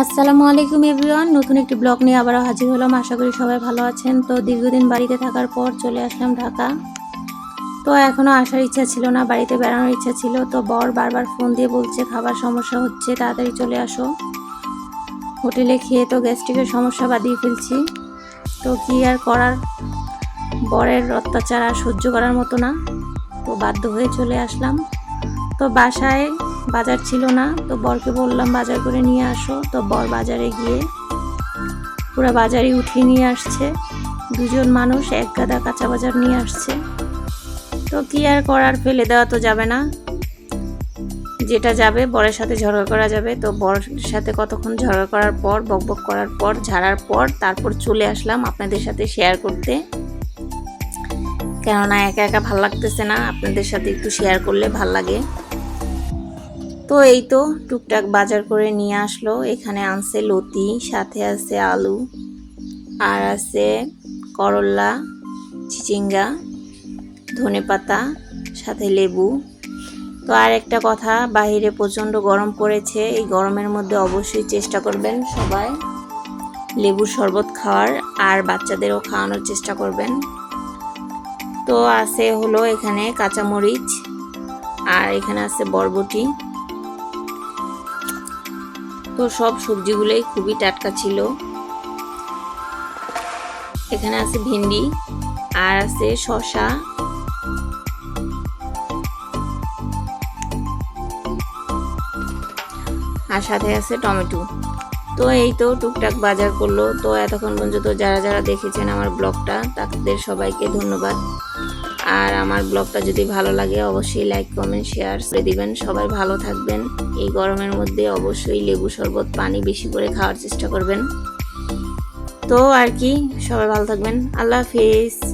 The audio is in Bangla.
আসসালামু আলাইকুম এভরিওয়ান। নতুন একটি ব্লগ নিয়ে আবারও হাজির হলাম। আশা করি সবাই ভালো আছেন। তো দীর্ঘদিন বাড়িতে থাকার পর চলে আসলাম ঢাকা। তো এখনও আসার ইচ্ছা ছিল না, বাড়িতে বেড়ানোর ইচ্ছা ছিল। তো বর বারবার ফোন দিয়ে বলছে, খাবার সমস্যা হচ্ছে, তাড়াতাড়ি চলে আসো। হোটেলে খেয়ে তো গ্যাস্ট্রিকের সমস্যা বাদিয়ে ফেলছি। তো কী আর করার? বরের অত্যাচার আর সহ্য করার মতো না। তো বাধ্য হয়ে চলে আসলাম। তো বাসায় বাজার ছিল না, তো বরকে বললাম, বাজার করে নিয়ে আসো। তো বর বাজারে গিয়ে পুরো বাজারই উঠিয়ে নিয়ে আসছে। দুজন মানুষ এক গাদা কাঁচা বাজার নিয়ে আসছে। তো কি আর করার, ফেলে দেওয়া তো যাবে না। যেটা যাবে, বরের সাথে ঝগড়া করা যাবে। তো বরের সাথে কতক্ষণ ঝগড়া করার পর বকবক করার পর, ঝাড়ার পর, তারপর চলে আসলাম আপনাদের সাথে শেয়ার করতে। কেননা একা একা ভালো লাগতেছে না। আপনাদের সাথে একটু শেয়ার করলে ভালো লাগে। তো এই তো টুকটাক বাজার করে নিয়ে আসলো। এখানে আনছে লতি, সাথে আছে আলু, আর আছে করল্লা চিচিঙ্গা ধনেপাতা সাথে লেবু। তো আর একটা কথা বাইরে প্রচণ্ড গরম পড়েছে। এই গরমের মধ্যে অবশ্যই চেষ্টা করবেন সবাই লেবুর শরবত খাওয়ার, আর বাচ্চাদেরও খাওয়ানোর চেষ্টা করবেন। তো আছে হলো এখানে কাঁচামরিচ, আর এখানে আছে বরবটি। তো সব সবজিগুলোই খুবই টাটকা ছিল। এখানে আছে ভেন্ডি আর আছে শসা। আর সাথে আছে টমেটো। তো এই তো টুকটাক বাজার করল। তো এতক্ষণ পর্যন্ত যারা যারা দেখেছেন আমার ব্লগটা, তাদের সবাইকে ধন্যবাদ। আর আমার ব্লগটা যদি ভালো লাগে, অবশ্যই লাইক কমেন্ট শেয়ার করে দিবেন। সবাই ভালো থাকবেন। এই গরমের মধ্যে অবশ্যই লেবু শরবত, পানি বেশি করে খাওয়ার চেষ্টা করবেন। তো আর কি, সবাই ভালো থাকবেন। আল্লাহ হাফিজ।